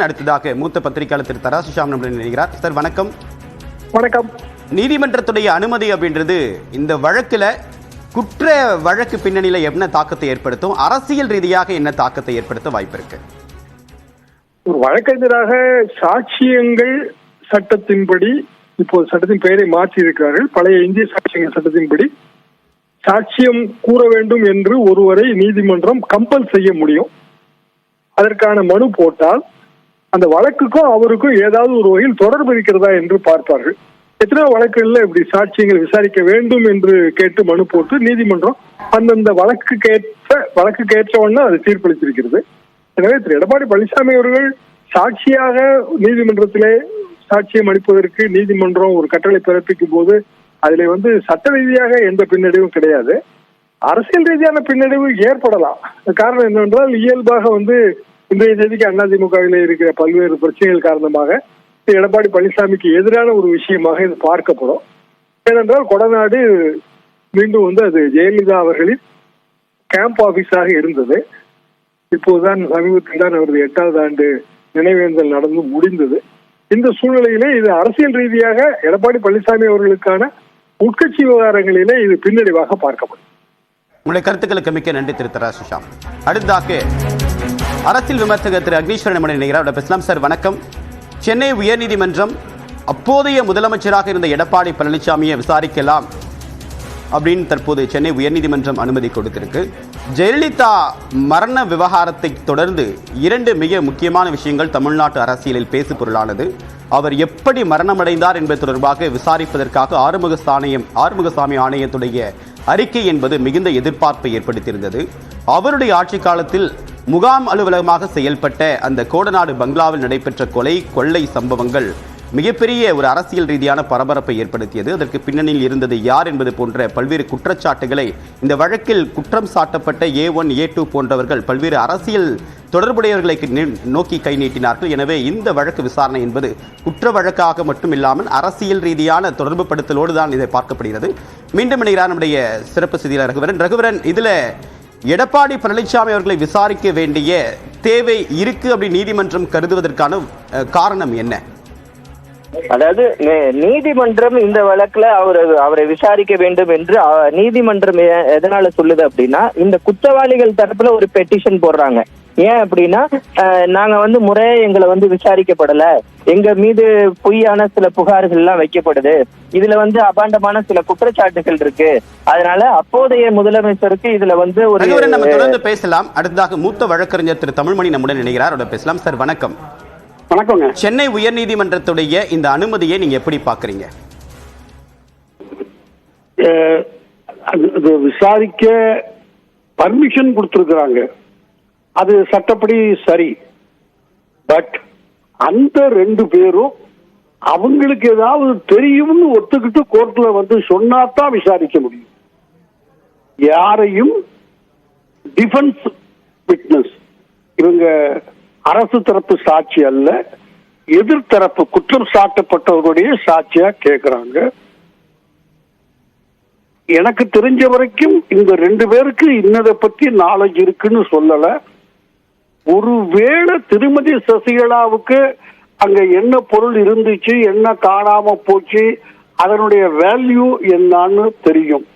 அடுத்ததாக மூத்த பத்திரிகையாளர் திரு தராசுஷாம் நம்முடன் இணைகிறார். சார் வணக்கம். வணக்கம். நீதிமன்றத்துடைய அனுமதி அப்படின்றது இந்த வழக்குல குற்ற வழக்கு பின்னணியில என்ன தாக்கத்தை ஏற்படுத்தும்? அரசியல் ரீதியாக என்ன தாக்கத்தை ஏற்படுத்த வாய்ப்பு இருக்கு? ஒரு வழக்கறிஞராக சாட்சியங்கள் சட்டத்தின்படி இப்போது சட்டத்தின் பெயரை மாற்றி இருக்கிறார்கள் பழைய இந்திய சாட்சியங்கள் சட்டத்தின்படி சாட்சியம் கூற வேண்டும் என்று ஒருவரை நீதிமன்றம் கம்பல் செய்ய முடியும். அதற்கான மனு போட்டால் அந்த வழக்குக்கும் அவருக்கும் ஏதாவது ஒரு வகையில் தொடர்பு இருக்கிறதா என்று பார்ப்பார்கள். எத்தனையோ வழக்குகள்ல இப்படி சாட்சியங்கள் விசாரிக்க வேண்டும் என்று கேட்டு மனு போட்டு நீதிமன்றம் அந்தந்த வழக்கு கேட்ட வழக்கு ஏற்றவண்ணா அது தீர்ப்பளித்திருக்கிறது. எனவே திரு. எடப்பாடி பழனிசாமி அவர்கள் சாட்சியாக நீதிமன்றத்திலே சாட்சியம் அளிப்பதற்கு நீதிமன்றம் ஒரு கட்டளை பிறப்பிக்கும் போது அதிலே வந்து சட்ட ரீதியாக எந்த பின்னடைவும் கிடையாது. அரசியல் ரீதியான பின்னடைவு ஏற்படலாம். காரணம் என்னவென்றால் இயல்பாக வந்து இன்றைய தேதிக்கு அதிமுகவில் இருக்கிற பல்வேறு பிரச்சனைகள் காரணமாக எடப்பாடி பழனிசாமிக்கு எதிரான ஒரு விஷயமாக இது பார்க்கப்படும். ஏனென்றால் கொடநாடு மீண்டும் வந்து அது ஜெயலலிதா அவர்களின் கேம்ப் ஆபீஸாக இருந்தது. இப்போதுதான் சமீபத்தில் தான் அவரது எட்டாவது ஆண்டு நினைவேந்தல் நடந்து முடிந்தது. இந்த சூழ்நிலையிலே இது அரசியல் ரீதியாக எடப்பாடி பழனிசாமி அவர்களுக்கான உட்கட்சி விவகாரங்களிலே இது பின்னடைவாக பார்க்கப்படும். உங்களுடைய கருத்துக்களுக்கு மிக்க நன்றி திரு தராசுஷாம் அரசியல் விமர்சகர் திரு அக்னீஸ்வரன் நம்முடன் நினைக்கிறார். பேசலாம் சார் வணக்கம். சென்னை உயர்நீதிமன்றம் அப்போதைய முதலமைச்சராக இருந்த எடப்பாடி பழனிசாமியை விசாரிக்கலாம் அப்படின்னு தற்போது சென்னை உயர்நீதிமன்றம் அனுமதி கொடுத்திருக்கு. ஜெயலலிதா மரண விவகாரத்தை தொடர்ந்து இரண்டு மிக முக்கியமான விஷயங்கள் தமிழ்நாட்டு அரசியலில் பேசு பொருளானது. அவர் எப்படி மரணமடைந்தார் என்பது தொடர்பாக விசாரிப்பதற்காக ஆறுமுகசாணியம் ஆறுமுகசாமி ஆணையத்துடைய அறிக்கை என்பது மிகுந்த எதிர்பார்ப்பை ஏற்படுத்தியிருந்தது. அவருடைய ஆட்சி காலத்தில் முகாம் அலுவலகமாக செயல்பட்ட அந்த கோடநாடு பங்களாவில் நடைபெற்ற கொலை கொள்ளை சம்பவங்கள் மிகப்பெரிய ஒரு அரசியல் ரீதியான பரபரப்பை ஏற்படுத்தியது. அதற்கு பின்னணியில் இருந்தது யார் என்பது போன்ற பல்வேறு குற்றச்சாட்டுகளை இந்த வழக்கில் குற்றம் சாட்டப்பட்ட ஏ ஒன் ஏ டூ போன்றவர்கள் பல்வேறு அரசியல் தொடர்புடையவர்களை நோக்கி கை நீட்டினார்கள். எனவே இந்த வழக்கு விசாரணை என்பது குற்ற வழக்காக மட்டும் இல்லாமல் அரசியல் ரீதியான தொடர்பு படுத்தலோடு தான் இதை பார்க்கப்படுகிறது. மீண்டும் இணைகிறார் நம்முடைய சிறப்பு செய்தியாளர் ரகுவரன். ரகுவரன் இதில் எடப்பாடி பழனிசாமி அவர்களை விசாரிக்க வேண்டிய தேவை இருக்கு அப்படி நீதிமன்றம் கருதுவதற்கான காரணம் என்ன? அதாவது நீதிமன்றம் இந்த வழக்குல அவர் அவரை விசாரிக்க வேண்டும் என்று நீதிமன்றம் எதனால சொல்லுது அப்படின்னா இந்த குற்றவாளிகள் தரப்புல ஒரு பெட்டிஷன் போடுறாங்க. ஏன் அப்படின்னா நாங்க வந்து முறையா எங்களை வந்து விசாரிக்கப்படல. எங்க மீது பொய்யான சில புகார்கள் எல்லாம் வைக்கப்படுது. இதுல வந்து அபாண்டமான சில குற்றச்சாட்டுகள் இருக்கு. அதனால அப்போதைய முதலமைச்சருக்கு இதுல வந்து ஒரு நம்ம தொடர்ந்து பேசலாம். அடுத்ததாக மூத்த வழக்கறிஞர் திரு தமிழ்மணி நம்முடன் இணைகிறார். அவரோட பேசலாம். சார் வணக்கம். வணக்கங்க. சென்னை உயர்நீதிமன்றத்துடைய இந்த அனுமதியை நீங்க எப்படி பாக்குறீங்க விசாரிக்க பர்மிஷன் கொடுத்துருக்குறாங்க. அது சட்டப்படி சரி. பட் அந்த ரெண்டு பேரும் அவங்களுக்கு ஏதாவது தெரியும்னு ஒத்துக்கிட்டு கோர்ட்ல வந்து சொன்னாதான் விசாரிக்க முடியும். யாரையும் டிஃபென்ஸ் விட்னஸ் இவங்க அரசு தரப்பு சாட்சி அல்ல எதிர்த்தரப்பு குற்றம் சாட்டப்பட்டவர்களுடைய சாட்சியா கேட்கிறாங்க எனக்கு தெரிஞ்ச வரைக்கும் இந்த ரெண்டு பேருக்கு இன்னதை பத்தி நாலேஜ் இருக்குன்னு சொல்லலை. ஒருவேளை திருமதி சசிகலாவுக்கு அங்க என்ன பொருள் இருந்துச்சு என்ன காணாம போச்சு அதனுடைய வேல்யூ என்னன்னு தெரியும்.